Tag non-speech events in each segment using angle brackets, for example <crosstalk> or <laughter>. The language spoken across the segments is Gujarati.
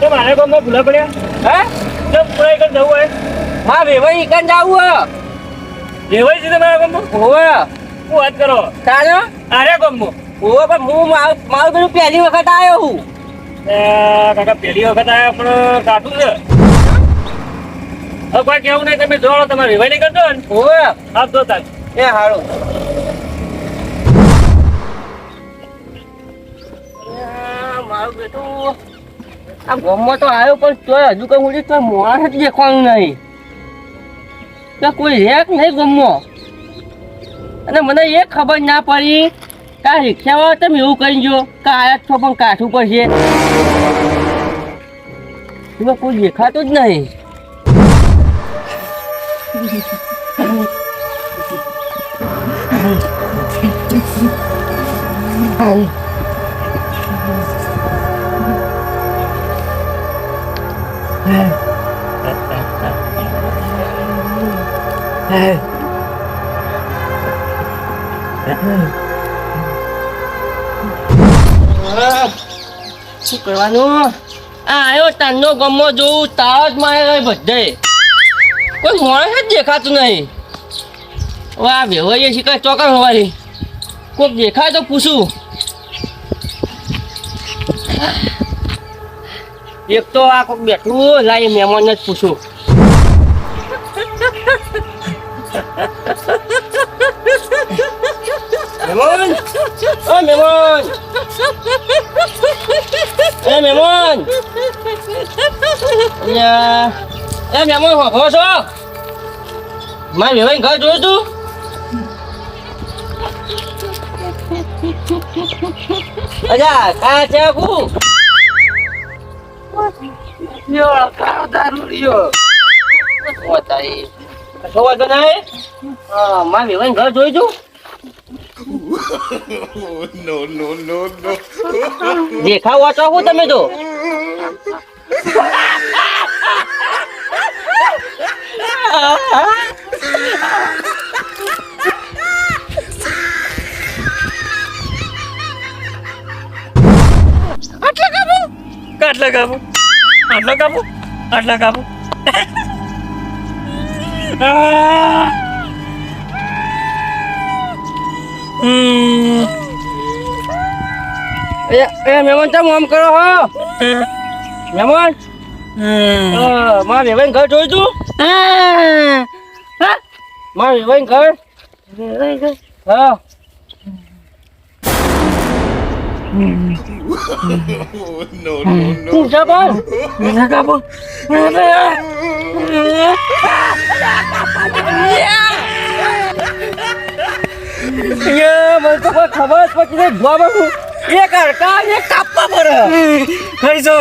તો મારે ગામમાં ભૂલા પડ્યા. હે? તો પૂરા જવું હોય. હા વેવાઈ ઈકન જાવું હે. વેવાઈ છે તમારા ગામમાં શું વાત કરો. તારે? આરે ગામમાં ઓવે પણ હું મારું મારું પેલું પહેલી વખત આવ્યો હું. કાકા પહેલી વખત આવ્યો પણ કાઢું છે. હવે કોઈ કેવું નહીં તમે જોડો તમારે નહીં કરતો ને? ઓવે આપ જો. તાર એ હારું. આ ગામમાં તો આવ્યો પણ તોય હજુ કઈ સુધી તો માણસ જ દેખવાનું નહીં. તો કોઈ રેક નહીં ગામમાં. અને મને એ ખબર ના પડી કે આ રિક્ષાવાળા તમે એવું કહી જો કે આયા છો પણ કાઠું પડશે. એમાં કોઈ દેખાતું જ નહીં. <laughs> શું કરવાનું? આ આવ્યો તાંડો ગમો જોઉં તાવ જ મારે બધે. કોઈ માણસ જ દેખાતું નહીં. વાહ વેવાઈએ શીખાય ચોકન હોવાની. કોઈક દેખાય તો પૂછું. એક તો આ કોઈક બેઠું લાઈ મહેમાનને જ પૂછું. મહેમાન! મહેમાન! એ મહેમાન! એ મહેમાન હોભો છો? મારે વેવાઈ ઘર જોયું તું? અચ્છા કા છે કુ યો કાળો દારૂ ઓ તારી કશો વાંધો નહીં મારે વેવાઈ ઘર જોઈ no, no. દેખાવ વાંચો તમે તો આટલા કાપો આટલા કાપો આટલા કાપો આ. હમ. એ એ મહેમાન ચમ આમ કરો હો મહેમાન હમ. અ, મારે વેવાઈ ઘર જોયું તું હા મારે વેવાઈ ઘર હા Oh, no, no, no. આટલા કાપો એ મને તો કોઈ ખબર જ નહીં જોવા બાબુ એક હડકા એક કાપવા પડે ખરી છો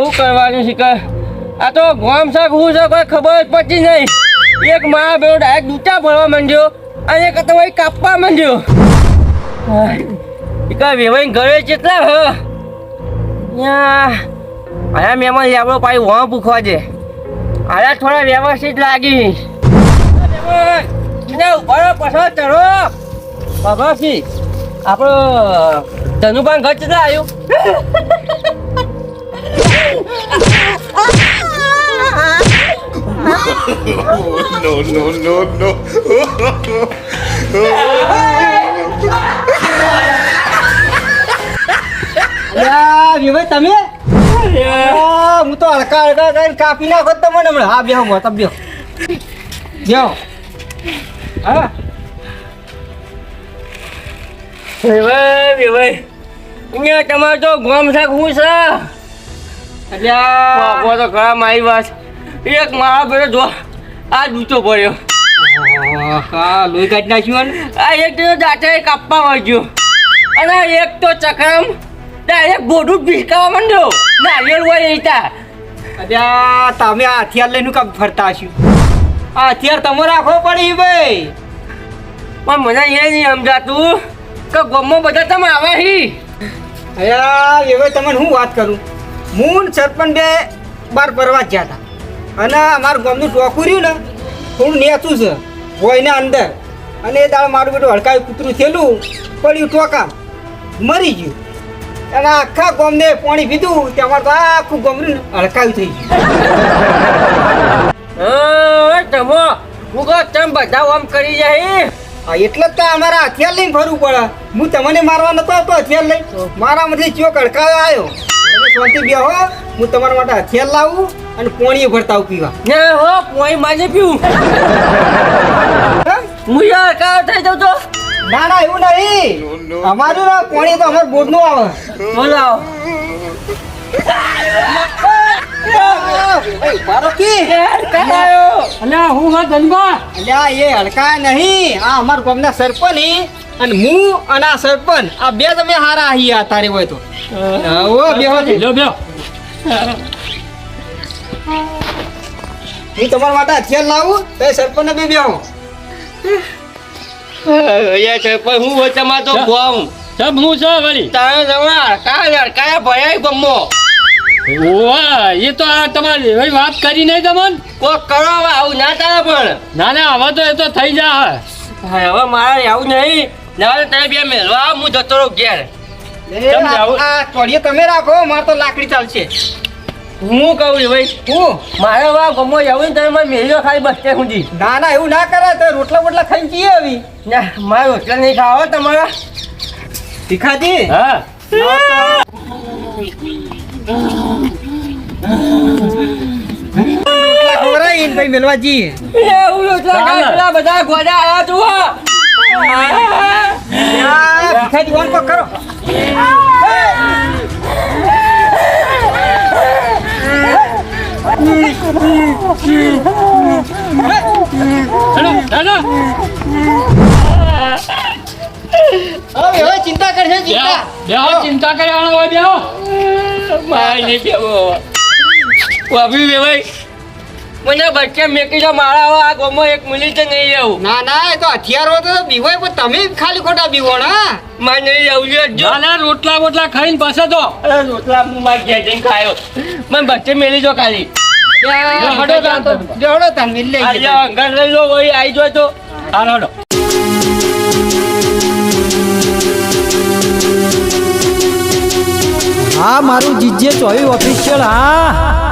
શું કરવાનું છે આ તો ગોમ શાક હું છે કોઈ ખબર પડતી નહીં. એક મા બેડો ડાયરેક્ટ દૂચા ભરવા માંડ્યો અને એક તો ભાઈ કાપવા માંડ્યો. એક વેવાઈ ઘરે કેટલા હ? અહીંયા મહેમાન લેવડો પાઈ વાં પૂખવા દે આયા થોડા વ્યવસ્થિત લાગી ઊભા રહો, ચડો બાબાજી આપણો ધનુભાન ઘર કેટલા આવ્યું? No, no, no, no. યા વિવેક તમે આ, હું તો હલકા હલકા કરીને કાપી નાખો તો મને હમણાં હા બેહો મોત બેહો બેહો હા વિવેક વિવેક અહીંયા તમારે તો ગોમ શાક હું છે એટલે તો ઘણા મારી વાત એક મારા બેટો જો આ દૂચો પડ્યો. હા લોહી કાઢી નાખ્યું આ એક તો દાંતે કાપવા વાગ્યો અને એક તો ચક્રમ ડાયરેક્ટ બોડું ભીસકાવા માંડ્યો. નારિયેળ હોય રીતા. અલ્યા તમે આ હથિયાર લઈને કામ ફરતા હશો આ હથિયાર તમે રાખવો પડી ભાઈ. પણ મને એ નહીં સમજાતું કે ગમો બધા તમે આવા હી. અયા એવે તમને હું વાત કરું? હું સરપંચ બે બાર ફરવા ગયા હતા. અને અમારું ગામનું ટોકું રહ્યું ને થોડું નેચું છે હોયના અંદર. અને એ દાળ મારું બેટું હડકાયું કૂતરું થયેલું પડ્યું ટોકા મરી ગયું. અને આખા ગામને પાણી પીધું તે અમારું તો આખું ગામ રહ્યું હડકાયું થઈ ગયું. તમો કહો તમે બધા આમ કરી જાય એટલે જ તો અમારા હથિયાર લઈને ફરવું પડે. હું તમને મારવા નતો હતો હથિયાર લઈ મારામાંથી ચોક કડકાયો આવ્યો. શાંતિ બેહો. હું તમારા માટે હથિયાર લાવું અને પોણીએ ભરતા પીવા. ને હો પોણી માજે પીવું. હું? યાર કા થઈ જાઉં તો? ના ના એવું નહીં. અમારું ના પોણી તો અમાર બોટનું આવે. બોલાવો. હું હા ધનબા અલ્યા એ હડકા નહીં. આ અમારા ગામના સરપંચ અને હું અને આ સરપંચ આ બે તમે હારા અહીં આ તારે હોય તો. ઓ બેહો છે. લ્યો બ્યો હું તમારા માટે હથિયાર લાવું તો એ સરપંચ બે બેહો. યાર સરપંચ હું હોય તમાર તો ગોમ સબ હું છો વળી? તારે જવા કા યાર કયા ભયાય ગમો ઓવા એ તો આ તમારી હવે વાત કરી નહીં તમને? કોક કરો આવું ના તારે પણ. ના ના હવે તો એ તો થઈ જા હા, હવે મારે આવું નહીં. ના તો તમે બે મેળવા હું જતો રહું ઘેર. ચોડીએ તમે રાખો મારે તો લાકડી ચાલશે. હું કહું ભાઈ હું? મારે હવે ગમો ને તમે મેળ્યો ખાલી બસ સુધી. ના ના એવું ના કરે તો રોટલા બોટલા ખાઈને જઈએ આવી? ના મારે રોટલા નહીં ખાવા તમારા. શીખાજી હા. મેલવા જઈએ. બધા ગોડા આવ્યા જુઓ ભીખાજી ઓન કોક કરો હવે હવે ચિંતા કરશે ચિંતા બેહો ચિંતા કરવાનો હોય બેહો મારે નહીં કેવો વાપી વેવાઈ મને બચ્ચે મેકી જો મારા હવે આ ગોમો એક મિનિટ નહીં આવું. ના ના એ તો હથિયારો તો બીવાય પણ તમે ખાલી ખોટા બીવો ના? મારે નહીં આવું છે જો ના ના રોટલા બોટલા ખાઈને પાછા તો રોટલા હું મારા ઘેર જઈને ખાયો. મને બચ્ચે મેલી જો ખાલી. ત્યાં હડો તાન તો હડો તાન મિલ લઈ આજે અંગર લઈ લો વળી આવી જો તો. હાલો હા મારું જીજે ચોવી ઓફિશિયલ હા.